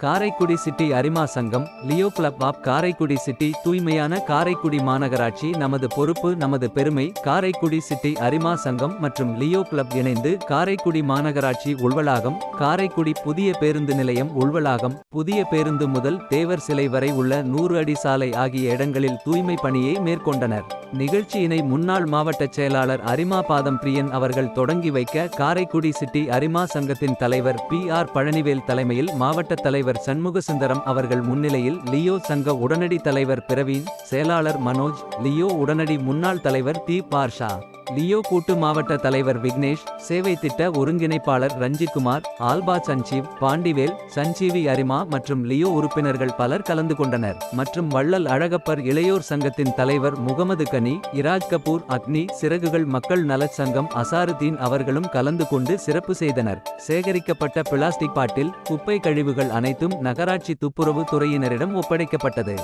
Karaikudi city அரிமா சங்கம் Leo club of Karaikudi city தூய்மையான காரைக்குடி மாநகராட்சி நமது பொறுப்பு நமது பெருமை காரைக்குடி சிட்டி அரிமா சங்கம் மற்றும் லியோ கிளப் இணைந்து காரைக்குடி மாநகராட்சி உள்வளாகம் காரைக்குடி புதிய பேருந்து நிலையம் உள்வளாகம் புதிய பேருந்து முதல் தேவர் சிலை வரை உள்ள நூறு அடி சாலை ஆகிய இடங்களில் தூய்மை பணியை மேற்கொண்டனர். நிகழ்ச்சியினை முன்னாள் மாவட்ட செயலாளர் அரிமா பாதம் பிரியன் அவர்கள் தொடங்கி வைக்க காரைக்குடி சிட்டி அரிமா சங்கத்தின் தலைவர் பி ஆர் பழனிவேல் தலைமையில் மாவட்ட தலைவர் சண்முகசுந்தரம் அவர்கள் முன்னிலையில் லியோ சங்க உடனடி தலைவர் பிரவீன் செயலாளர் மனோஜ் லியோ உடனடி முன்னாள் தலைவர் தி பார்ஷா. லியோ கூட்டு மாவட்ட தலைவர் விக்னேஷ் சேவை திட்ட ஒருங்கிணைப்பாளர் ரஞ்சித்குமார் ஆல்பா சஞ்சீவ் பாண்டிவேல் சஞ்சீவி அரிமா மற்றும் லியோ உறுப்பினர்கள் பலர் கலந்து கொண்டனர். மற்றும் வள்ளல் அழகப்பர் இளையோர் சங்கத்தின் தலைவர் முகமது கனி இராஜ் கபூர் அக்னி சிறகுகள் மக்கள் நலச் சங்கம் அசாருதீன் அவர்களும் கலந்து கொண்டு சிறப்பு செய்தனர். சேகரிக்கப்பட்ட பிளாஸ்டிக் பாட்டில் குப்பை கழிவுகள் அனைத்தும் நகராட்சி துப்புரவு துறையினரிடம் ஒப்படைக்கப்பட்டது.